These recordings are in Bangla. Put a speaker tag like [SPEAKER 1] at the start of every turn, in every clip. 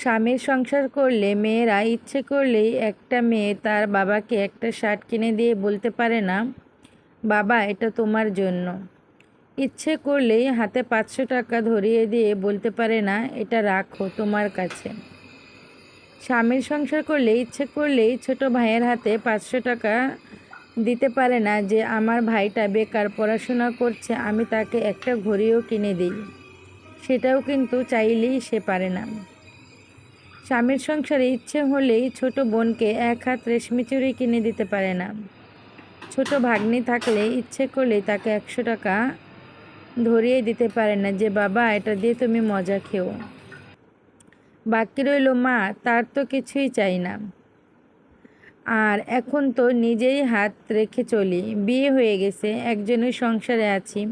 [SPEAKER 1] স্বামীর সংসার করলে, মেয়েরা ইচ্ছে করলেই একটা মেয়ে তার বাবাকে একটা শার্ট কিনে দিয়ে বলতে পারে না, বাবা, এটা তোমার জন্য। ইচ্ছে করলেই হাতে পাঁচশো টাকা ধরিয়ে দিয়ে বলতে পারে না, এটা রাখো তোমার কাছে। স্বামীর সংসার করলে ইচ্ছে করলেই ছোট ভাইয়ের হাতে পাঁচশো টাকা দিতে পারে না, যে আমার ভাইটা বেকার পড়াশোনা করছে, আমি তাকে একটা ঘড়িও কিনে দিই। সেটাও কিন্তু চাইলেই সে পারে না। স্বামীর সংসারে ইচ্ছে হলেই ছোট বোনকে এক হাত রেশমি চুড়ি কিনে দিতে পারে না। ছোট ভাগ্নি থাকলে ইচ্ছে করলে তাকে একশো টাকা ধরিয়ে দিতে পারে না যে, বাবা, এটা দিয়ে তুমি মজা খেও। বাকি রইল মা, তার তো কিছুই চাই না। আর এখন তো নিজেই হাত রেখে চলি। বিয়ে হয়ে গেছে, একজনের সংসারে আছি।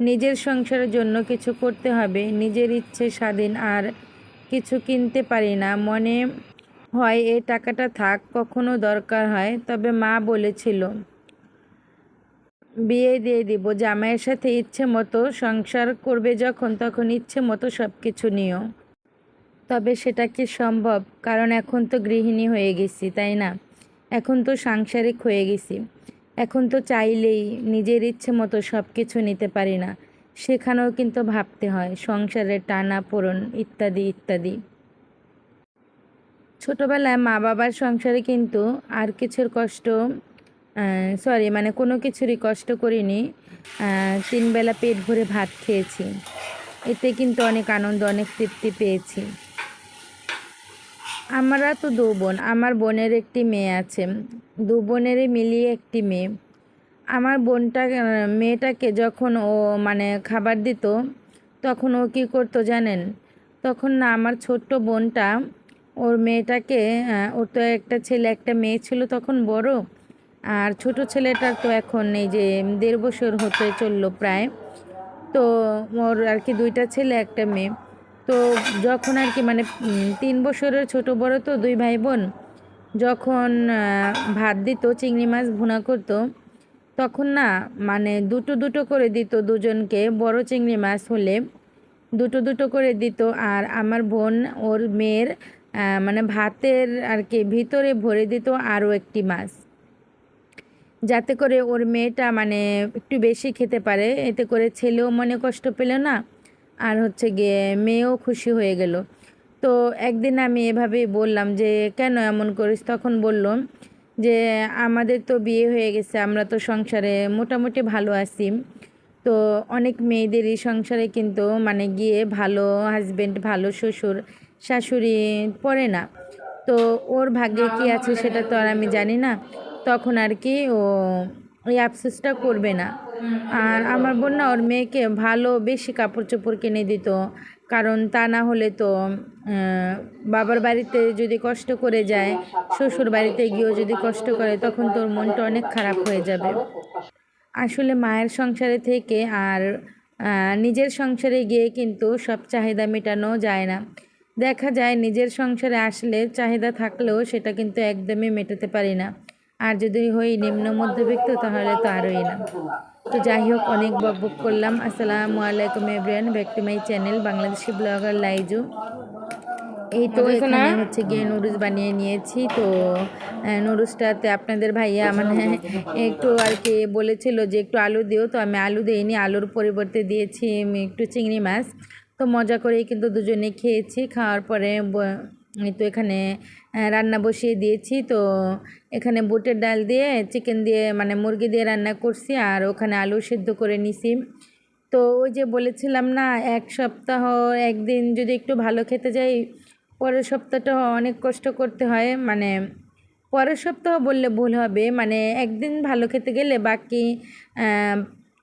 [SPEAKER 1] নিজের সংসারের জন্য কিছু করতে হবে। নিজের ইচ্ছে স্বাধীন আর কিছু কিনতে পারি না। মনে হয় এই টাকাটা থাক, কখনো দরকার হয়। তবে মা বলেছিল, বিয়ে দিয়ে দিব, জামাইয়ের সাথে ইচ্ছে মতো সংসার করবে যখন, তখন ইচ্ছে মতো সব কিছু নিও। তবে সেটা কি সম্ভব? কারণ এখন তো গৃহিণী হয়ে গেছি, তাই না? এখন তো সাংসারিক হয়ে গেছি। এখন তো চাইলেই নিজের ইচ্ছে মতো সব কিছু নিতে পারি না। সেখানেও কিন্তু ভাবতে হয়, সংসারের টানা পোড়ন ইত্যাদি ইত্যাদি। ছোটোবেলায় মা বাবার সংসারে কিন্তু আর কিছুর কষ্ট সরি মানে কোনো কিছুরই কষ্ট করিনি। তিনবেলা পেট ভরে ভাত খেয়েছি। এতে কিন্তু অনেক আনন্দ, অনেক তৃপ্তি পেয়েছি। আমরা তো দু বোন, আমার বোনের একটি মেয়ে আছে। দু বোনেরই মিলিয়ে একটি মেয়ে। আমার বোনটা মেয়েটাকে যখন ও মানে খাবার দিত, তখন ও কী করতো জানেন? তখন না, আমার ছোট্ট বোনটা, ওর মেয়েটাকে ওর তো একটা ছেলে, একটা মেয়ে ছিল তখন বড়, আর ছোট ছেলেটার তো এখন এই যে দেড় বছর হতে চলল প্রায়। তো ওর আর কি দুইটা ছেলে, একটা মেয়ে। তো যখন আর কি মানে তিন বছরের ছোট বড় তো দুই ভাই বোন, যখন ভাত দিত, চিংড়ি মাছ ভুনা করতো তখন না মানে দুটো দুটো করে দিত দুজনকে, বড় চিংড়ি মাছ হলে। দুটো দুটো করে দিত আর আমার বোন, ওর মেয়ের মানে ভাতের আর কি, ভিতরে ভরে দিত আরও একটি মাছ। যাতে করে ওর মেয়েটা মানে একটু বেশি খেতে পারে, এতে করে ছেলেও মনে কষ্ট পেল না, আর হচ্ছে গিয়ে মেয়েও খুশি হয়ে গেল। তো একদিন আমি এভাবেই বললাম যে, কেন এমন করিস? তখন বলল যে আমাদের তো বিয়ে হয়ে গেছে, আমরা তো সংসারে মোটামুটি ভালো আছি। তো অনেক মেয়েদেরই সংসারে কিন্তু মানে গিয়ে ভালো হাজব্যান্ড ভালো শ্বশুর, শাশুড়ি পড়ে না। তো ওর ভাগ্যে কি আছে সেটা তো আর আমি জানি না। তখন আর কি ও ওই আফসোসটা করবে না। আর আমার বোন না ওর মেয়েকে ভালো বেশি কাপড় চোপড় কিনে দিত কারণ তা না হলে তো বাবার বাড়িতে যদি কষ্ট করে যায়, শ্বশুর বাড়িতে গিয়েও যদি কষ্ট করে, তখন তোর মনটা অনেক খারাপ হয়ে যাবে। আসলে মায়ের সংসারে থেকে আর নিজের সংসারে গিয়ে কিন্তু সব চাহিদা মেটানো যায় না। দেখা যায় নিজের সংসারে আসলে চাহিদা থাকলেও সেটা কিন্তু একদমই মেটাতে পারি না। আর যদি হই নিম্ন মধ্যবিত্ত, তাহলে তো আরোই না। তো যাই হোক অনেক বক বক করলাম। আসসালামু আলাইকুম everyone back to my channel Bangladeshi blogger Laiju. এই তো এখানে হচ্ছে গিয়ে নুডলস বানিয়ে নিয়েছি। তো নুডলসটাতে আপনাদের ভাইয়া মানে একটু আর কি বলেছিল যে একটু আলু দিও। তো আমি আলু দিইনি আলুর পরিবর্তে দিয়েছি একটু চিংড়ি মাছ। তো মজা করেই কিন্তু দুজনে খেয়েছি। খাওয়ার পরে তো এখানে রান্না বসিয়ে দিয়েছি। তো এখানে বুটের ডাল দিয়ে চিকেন দিয়ে মানে মুরগি দিয়ে রান্না করছি আর ওখানে আলু সিদ্ধ করে নিছি। তো ওই যে বলেছিলাম না, এক সপ্তাহ, একদিন যদি একটু ভালো খেতে যাই, পরের সপ্তাহটা অনেক কষ্ট করতে হয়। মানে পরের সপ্তাহ বললে ভুল হবে মানে একদিন ভালো খেতে গেলে বাকি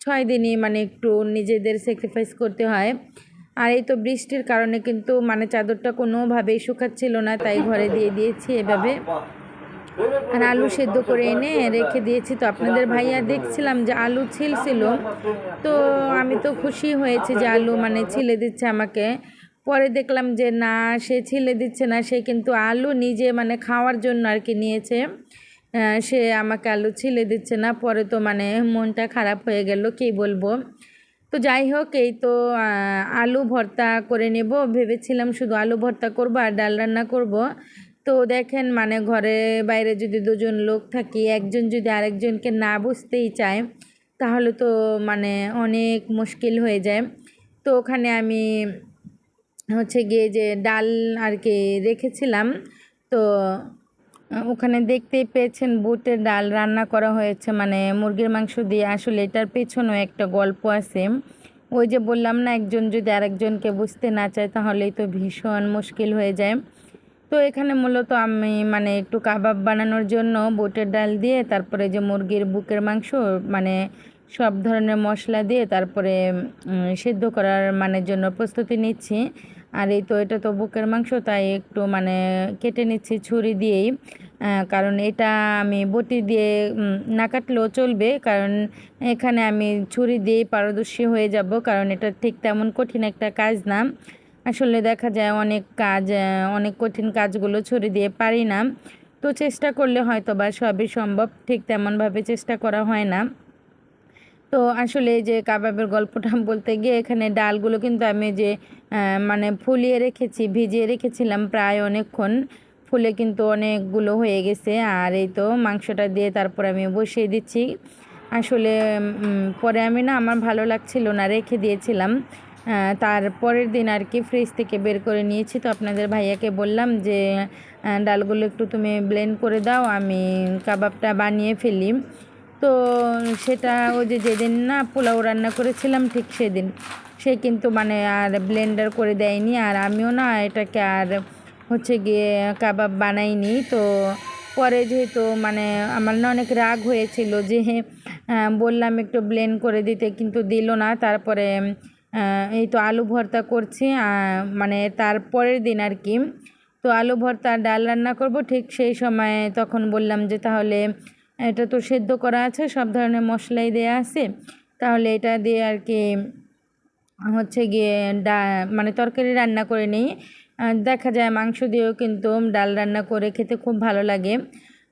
[SPEAKER 1] ছয় দিনই মানে একটু নিজেদের স্যাক্রিফাইস করতে হয়। আর এই তো বৃষ্টির কারণে কিন্তু মানে চাদরটা কোনোভাবেই শুকাচ্ছিল না, তাই ঘরে দিয়ে দিয়েছি এভাবে। আর আলু সেদ্ধ করে এনে রেখে দিয়েছি। তো আপনাদের ভাইয়া দেখছিলাম যে আলু ছিল তো আমি তো খুশি হয়েছি যে আলু মানে ছিলে দিচ্ছে আমাকে। পরে দেখলাম যে না, সে ছিলে দিচ্ছে না, সে কিন্তু আলু নিজে মানে খাওয়ার জন্য আর কি নিয়েছে। সে আমাকে আলু ছিলে দিচ্ছে না, পরে তো মানে মনটা খারাপ হয়ে গেল, কী বলব। তো যাই হোক, এই তো আলু ভর্তা করে নেব। ভেবেছিলাম শুধু আলু ভর্তা করব আর ডাল রান্না করব। তো দেখেন মানে ঘরে বাইরে যদি দুজন লোক থাকি, একজন যদি আরেকজনকে না বুঝতেই চায়, তাহলে তো মানে অনেক মুশকিল হয়ে যায়। তো ওখানে আমি হচ্ছে গিয়ে যে ডাল আর কি রেখেছিলাম, তো ওখানে দেখতেই পেয়েছেন বুটের ডাল রান্না করা হয়েছে। মানে মুরগির মাংস দিয়ে আসলে এটার পেছনেও একটা গল্প আছে। ওই যে বললাম না, একজন যদি আরেকজনকে বুঝতে না চায় তাহলেই তো ভীষণ মুশকিল হয়ে যায়। তো এখানে মূলত আমি মানে একটু কাবাব বানানোর জন্য বুটের ডাল দিয়ে, তারপরে যে মুরগির বুকের মাংস মানে সব ধরনের মশলা দিয়ে তারপরে সেদ্ধ করার মানে জন্য প্রস্তুতি নিচ্ছি। আর এই তো, এটা তো বুকের মাংস, তাই একটু মানে কেটে নিচ্ছি ছুরি দিয়েই। কারণ এটা আমি বটি দিয়ে না কাটলেও চলবে, কারণ এখানে আমি ছুরি দিয়েই পারদর্শী হয়ে যাব, কারণ এটা ঠিক তেমন কঠিন একটা কাজ না। আসলে দেখা যায় অনেক কাজ অনেক কঠিন কাজগুলো ছুরি দিয়ে পারি না। তো চেষ্টা করলে হয়তো বা সবই সম্ভব, ঠিক তেমনভাবে চেষ্টা করা হয় না। তো আসলে যে কাবাবের গল্পটা বলতে গিয়ে এখানে ডালগুলো কিন্তু আমি যে মানে ফুলিয়ে রেখেছি, ভিজিয়ে রেখেছিলাম প্রায় অনেকক্ষণ, ফুলে কিন্তু অনেকগুলো হয়ে গেছে। আর এই তো মাংসটা দিয়ে তারপর আমি বসিয়ে দিচ্ছি। আসলে পরে আমি না আমার ভালো লাগছিল না, রেখে দিয়েছিলাম। তার পরের দিন আর কি ফ্রিজ থেকে বের করে নিয়েছি। তো আপনাদের ভাইয়াকে বললাম যে ডালগুলো একটু তুমি ব্লেন্ড করে দাও, আমি কাবাবটা বানিয়ে ফেলি। তো সেটা ওই যে যেদিন না পোলাও রান্না করেছিলাম ঠিক সেদিন, সে কিন্তু মানে আর ব্লেন্ডার করে দেয়নি আর আমিও না এটাকে আর হচ্ছে গিয়ে কাবাব বানাইনি। তো পরে যেহেতু মানে আমার না অনেক রাগ হয়েছিল যে বললাম একটু ব্লেন্ড করে দিতে কিন্তু দিল না। তারপরে এই তো আলু ভর্তা করছি মানে তার পরের দিন আর কি। তো আলু ভর্তা ডাল রান্না করব ঠিক সেই সময় তখন বললাম যে তাহলে এটা তো সেদ্ধ করা আছে, সব ধরনের মশলাই দেওয়া আছে। তাহলে এটা দিয়ে আর কি হচ্ছে গিয়ে ডা মানে তরকারি রান্না করে নিই। দেখা যায় মাংস দিয়েও কিন্তু ডাল রান্না করে খেতে খুব ভালো লাগে।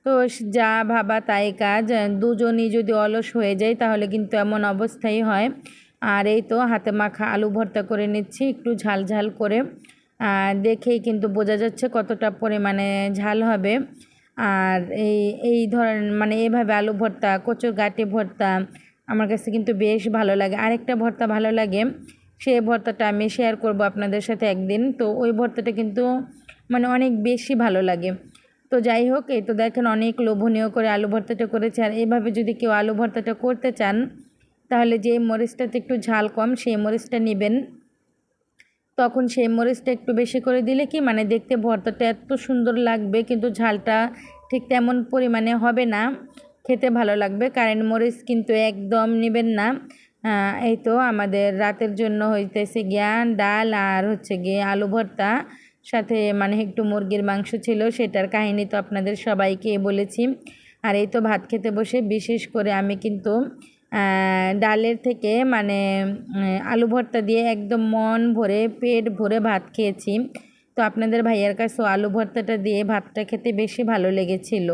[SPEAKER 1] তো যা ভাবা তাই কাজ। দুজনই যদি অলস হয়ে যায় তাহলে কিন্তু এমন অবস্থাই হয়। আর এই তো হাতে মাখা আলু ভর্তা করে নিচ্ছি, একটু ঝাল ঝাল করে। দেখেই কিন্তু বোঝা যাচ্ছে কতটা পরিমাণে ঝাল হবে। আর এই এই ধরনের মানে এভাবে আলু ভর্তা, কচুর গাঁটি ভর্তা আমার কাছে কিন্তু বেশ ভালো লাগে। আরেকটা ভর্তা ভালো লাগে সেই ভর্তাটা আমি শেয়ার করব আপনাদের সাথে একদিন। তো ওই ভর্তাটা কিন্তু মানে অনেক বেশি ভালো লাগে। তো যাই হোক, এই তো দেখেন অনেক লোভনীয় করে আলু ভর্তাটা করেছে। আর এইভাবে যদি কেউ আলু ভর্তাটা করতে চান, তাহলে যে মরিচটাতে একটু ঝাল কম, সেই মরিচটা নেবেন। তখন সেই মরিচটা একটু বেশি করে দিলে কি মানে দেখতে ভর্তাটা এত সুন্দর লাগবে, কিন্তু ঝালটা ঠিক তেমন পরিমাণে হবে না। খেতে ভালো লাগবে, কারেন্ট মরিচ কিন্তু একদম নেবেন না। এই তো আমাদের রাতের জন্য হইতেছে গিয়া ডাল আর হচ্ছে গিয়ে আলু ভর্তা। সাথে মানে একটু মুরগির মাংস ছিল, সেটার কাহিনী তো আপনাদের সবাইকে বলেছি। আর এই তো ভাত খেতে বসে বিশেষ করে আমি কিন্তু ডালের থেকে মানে আলু ভর্তা দিয়ে একদম মন ভরে, পেট ভরে ভাত খেয়েছি। তো আপনাদের ভাইয়ার কাছেও আলু ভর্তাটা দিয়ে ভাতটা খেতে বেশি ভালো লেগেছিল।